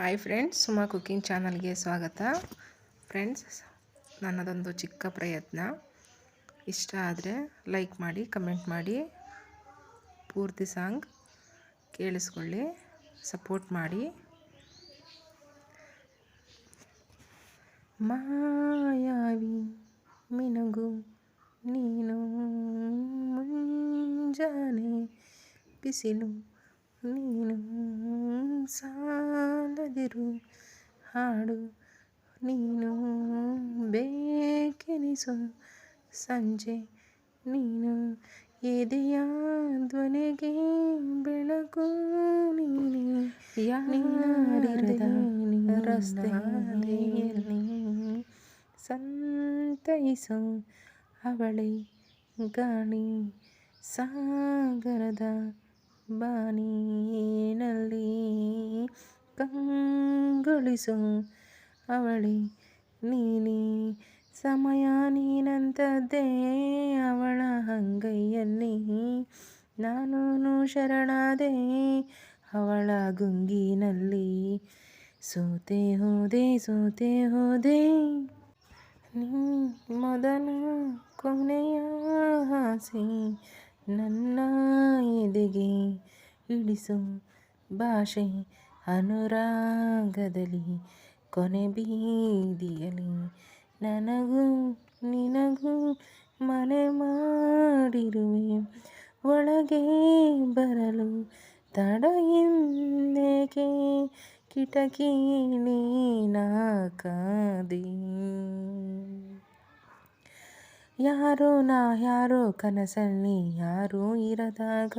Hi friends Suma cooking ಚಾನಲ್ಗೆ ಸ್ವಾಗತ. Friends ನನ್ನದೊಂದು ಚಿಕ್ಕ ಪ್ರಯತ್ನ. ಇಷ್ಟ ಆದರೆ ಲೈಕ್ ಮಾಡಿ ಕಮೆಂಟ್ ಮಾಡಿ, ಪೂರ್ತಿ ಸಾಂಗ್ ಕೇಳಿಸ್ಕೊಳ್ಳಿ ಸಪೋರ್ಟ್ ಮಾಡಿ. ಮಾಯಾವಿ ಮಿನಗು ನೀನು ಮುಂಜಾನೆ ಬಿಸಿಲು ನೀನು ಸಾಲದಿರು ಹಾಡು ನೀನು ಬೇಕೆನಿಸು ಸಂಜೆ ನೀನು ಎದೆಯ ಧ್ವನಿಗೆ ಬೆಳಕು ನೀನು ಯಾರಿರದ ರಸ್ತೆಯಲ್ಲಿ ಸಂತೈಸು ಅವಳಿ ಗಾಣಿ ಸಾಗರದ ಬಾನಿನಲ್ಲಿ ಕಂಗೊಳಿಸು ಅವಳಿ. ನೀನಿ ಸಮಯ ನೀನಂತದ್ದೇ ಅವಳ ಅಂಗೈಯಲ್ಲಿ ನಾನು ಶರಣಾದೆ ಅವಳ ಗುಂಗಿನಲ್ಲಿ. ಸೋತೆ ಹೋದೆ ಸೋತೆ ಹೋದೆ. ನೀ ಮೊದಲ ಕೊನೆಯ ಆಸೆ ನನ್ನ ಎದೆಗೆ ಇಳಿಸು ಭಾಷೆ ಅನುರಾಗದಲ್ಲಿ ಕೊನೆ ಬೀದಿಯಲಿ ನನಗೂ ನಿನಗೂ ಮನೆ ಮಾಡಿರುವೆ. ಒಳಗೆ ಬರಲು ತಡ ಎಂದೇಕೆ ಕಿಟಕಿಲಿ ನಾಕಾದೆ ಯಾರೋ ನಾ ಯಾರೋ ಕನಸಲ್ಲಿ ಯಾರೂ ಇರದಾಗ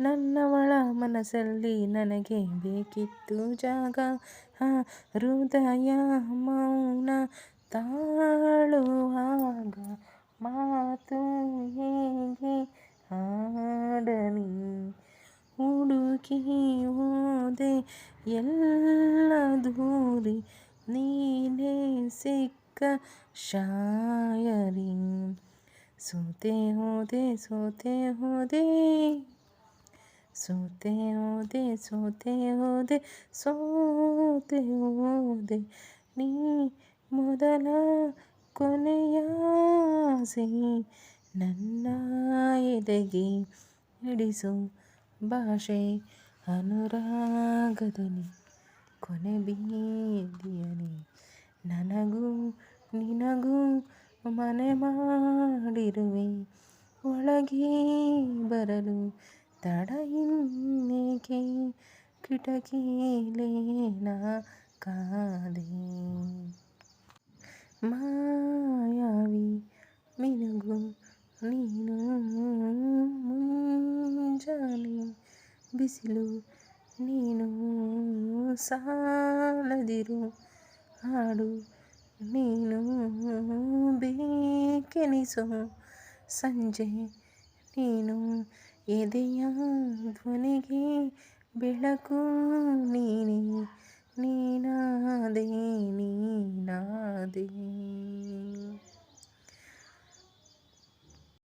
ನನ್ನವಳ ಮನಸ್ಸಲ್ಲಿ ನನಗೆ ಬೇಕಿತ್ತು ಜಾಗ. ಹೃದಯ ಮೌನ ತಾಳುವಾಗ ಮಾತು ಹೇಗೆ ಹಾಡಲಿ? ಹುಡುಕಿ ಹೋದೆ ಎಲ್ಲ ದೂರಿ ನೀನೇ ಸಿಕ್ಕ ಶಾಯರಿ ಸೋತೆ ಹೋದೆ ಸೋತೆ ಹೋದೆ ಸೋತೆ ಹೋದೆ ಸೋತೆ ಹೋದೆ ಸೋತೆ ಹೋದೆ ನೀ ಮೊದಲ ಕೊನೆಯ ನನ್ನ ಎದೆಗೆ ಹಿಡಿಸು ಭಾಷೆ ಅನುರಾಗದಲ್ಲಿ ಕೊನೆ ಬೀದಿಯಲಿ ನನಗೂ ನಿನಗೂ ಮನೆ ಮಾಡಿರುವೆ. ಒಳಗೆ ಬರಲು ತಡ ಇನ್ನೇಕೆ? ಕಿಟಕಿಲೇನ ಕಾದೆ. ಮಾಯಾವಿ, ಮಿನುಗು ನೀನು ಮುಂಜಾನೆ ಬಿಸಿಲು ನೀನು ಸಾಲದಿರು. ಹಾಡು ನೀನು ಬೇಕೆನಿಸು ಸಂಜೆ ನೀನು ಎದೆಯ ಧ್ವನಿಗೆ ಬೆಳಕು ನೀನೆ ನೀನಾದೆ ನೀನಾದೆ